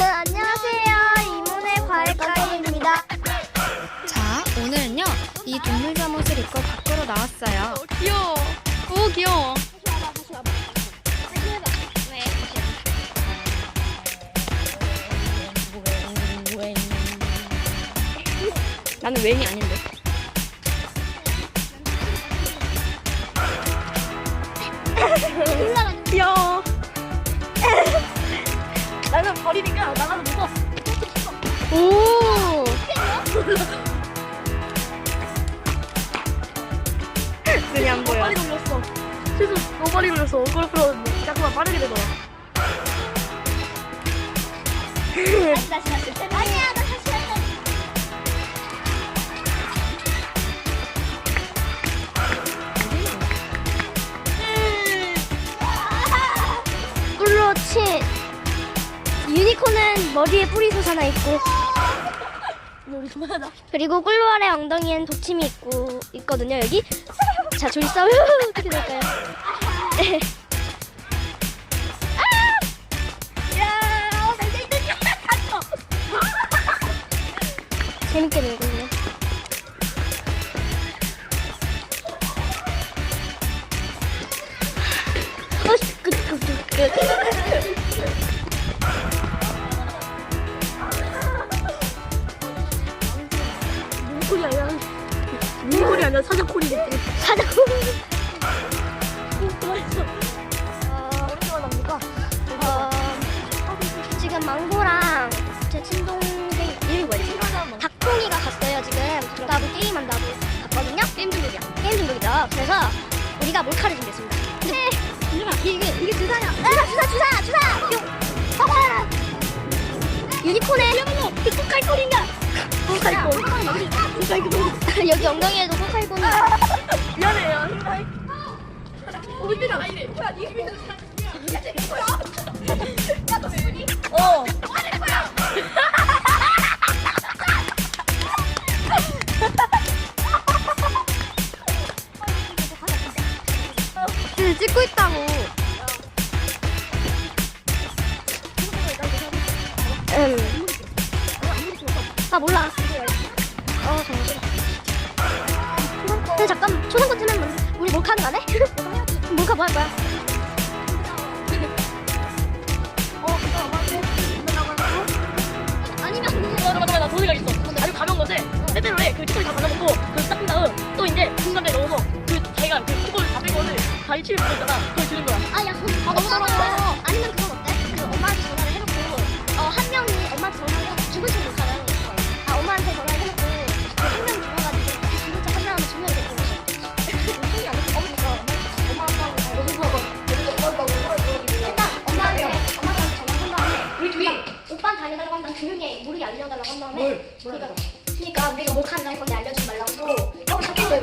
안녕하세요. 이문의 과일 가게입니다. 자, 오늘은요, 이 동물 잠옷을 입고 밖으로 나왔어요. 귀여워. 오 귀여워. 나는 웬이 아닌데. 버리니까 나가서 무서워. 오. 눈이 안 보여. 빨리 돌렸어. 실수 너무 빨리 돌렸어. 얼굴 풀었는데 자꾸만 빠르게 되더라. 다시 다시 다시. 아니야, 나 다시 할래. 꿀로치 유니콘은 머리에 뿌리 솟 하나 있고 우리 그만하자. 그리고 꿀로알의 엉덩이엔 도침이 있고 있거든요 여기 자 싸우면 어떻게 될까요? 야, 내 일등 갔어. 재밌게 놀군요. 어씨, 그, 그, 그, 그. 눈콜이 아니라 눈콜이 아니라 사자콜이겠지. 그만했어. 어? 어, 망고랑 제 친동생 이름이 뭐였지? 닭콩이가 갔어요 지금 갔다고 게임한다고 갔거든요? 게임 중독이야 게임 중독이죠 그래서 우리가 몰카를 준비했습니다 네 이게, 이게 주사냐 아 주사 주사 주사 유니콘의 코칼콜인가 코칼콜. 코칼콜. 여기 엉덩이에도 코칼콜이 미안해요. 힘나이. 어디나 아니래. 뭐야, 니 힘이 어. 응, 찍고 있다고. 아 몰라 어 정신 근데 잠깐 초상권 틀면 뭔데? 우리 몰카는 안 해? 몰카 뭐 할 거야? 아니면 맞아, 맞아, 맞아. 돈이가 있어. 아주 가벼운 건데, 때때로 해. 그 초콜릿 다 발라놓고, 그 닦은 다음, 또 이제 중간에 넣어서, 그 자기가 그 초콜릿 다 빼고는 다 이치를 부었잖아. 모르게 알려달라고 한 다음에 그러니까 그러니까 우리가 몰카를 할 건데 알려주지 말라고. 어 자꾸 왜